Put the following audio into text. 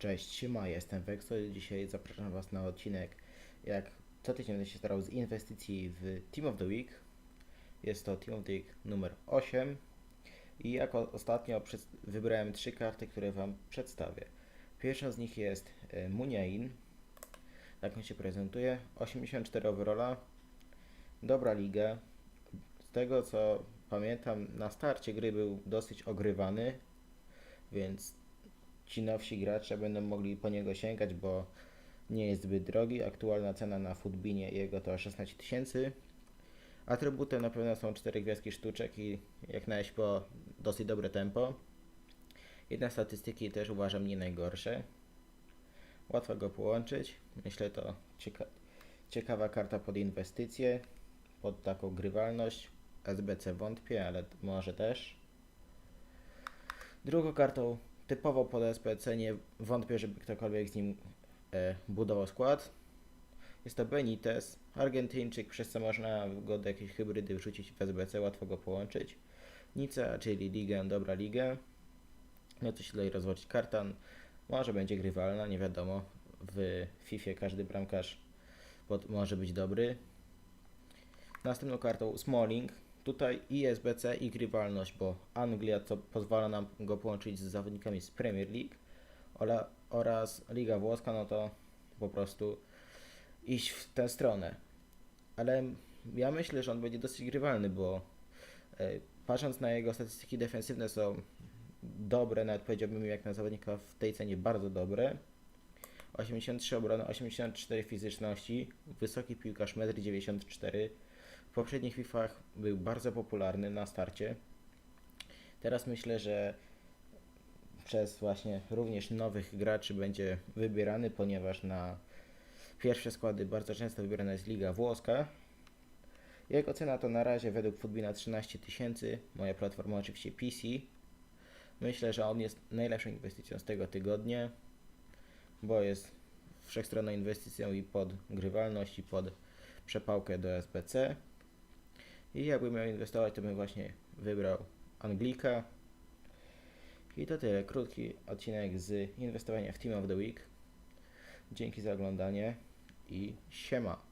Cześć, siema, jestem Wexo i dzisiaj zapraszam Was na odcinek, jak co tydzień będę się starał z inwestycji w Team of the Week. Jest to Team of the Week numer 8 i jako ostatnio wybrałem trzy karty, które Wam przedstawię. Pierwsza z nich jest e, Muniain, tak on się prezentuje, 84 overalla, dobra liga. Z tego co pamiętam, na starcie gry był dosyć ogrywany, więc ci nowsi gracze będą mogli po niego sięgać, bo nie jest zbyt drogi. Aktualna cena na Footbinie jego to 16 tysięcy. Atrybutem na pewno są 4 gwiazdki sztuczek i jak na po dosyć dobre tempo. Jednak statystyki też uważam nie najgorsze. Łatwo go połączyć. Myślę to cieka ciekawa karta pod inwestycje, pod taką grywalność. SBC wątpię, ale może też. Drugą kartą typowo pod SPC nie wątpię, żeby ktokolwiek z nim e, budował skład. Jest to Benitez, Argentyńczyk, przez co można go do jakiejś hybrydy wrzucić w SBC, łatwo go połączyć. Nica, czyli ligę, dobra ligę. No to się tutaj rozwodzić kartan. Może będzie grywalna, nie wiadomo. W FIFA każdy bramkarz pod, może być dobry. Następną kartą Smalling. Tutaj i SBC i grywalność, bo Anglia co pozwala nam go połączyć z zawodnikami z Premier League oraz Liga Włoska, no to po prostu iść w tę stronę. Ale ja myślę, że on będzie dosyć grywalny, bo e, patrząc na jego statystyki defensywne są dobre, nawet powiedziałbym jak na zawodnika w tej cenie bardzo dobre. 83 obrony, 84 fizyczności, wysoki piłkarz 1,94 m. W poprzednich FIFAch był bardzo popularny na starcie. Teraz myślę, że przez właśnie również nowych graczy będzie wybierany, ponieważ na pierwsze składy bardzo często wybierana jest Liga Włoska. Jego cena to na razie według Footbina 13 tysięcy. Moja platforma oczywiście PC. Myślę, że on jest najlepszą inwestycją z tego tygodnia, bo jest wszechstronną inwestycją i pod grywalność, i pod przepałkę do SPC. I jakbym miał inwestować, to bym właśnie wybrał Anglika. I to tyle. Krótki odcinek z inwestowania w Team of the Week. Dzięki za oglądanie i siema.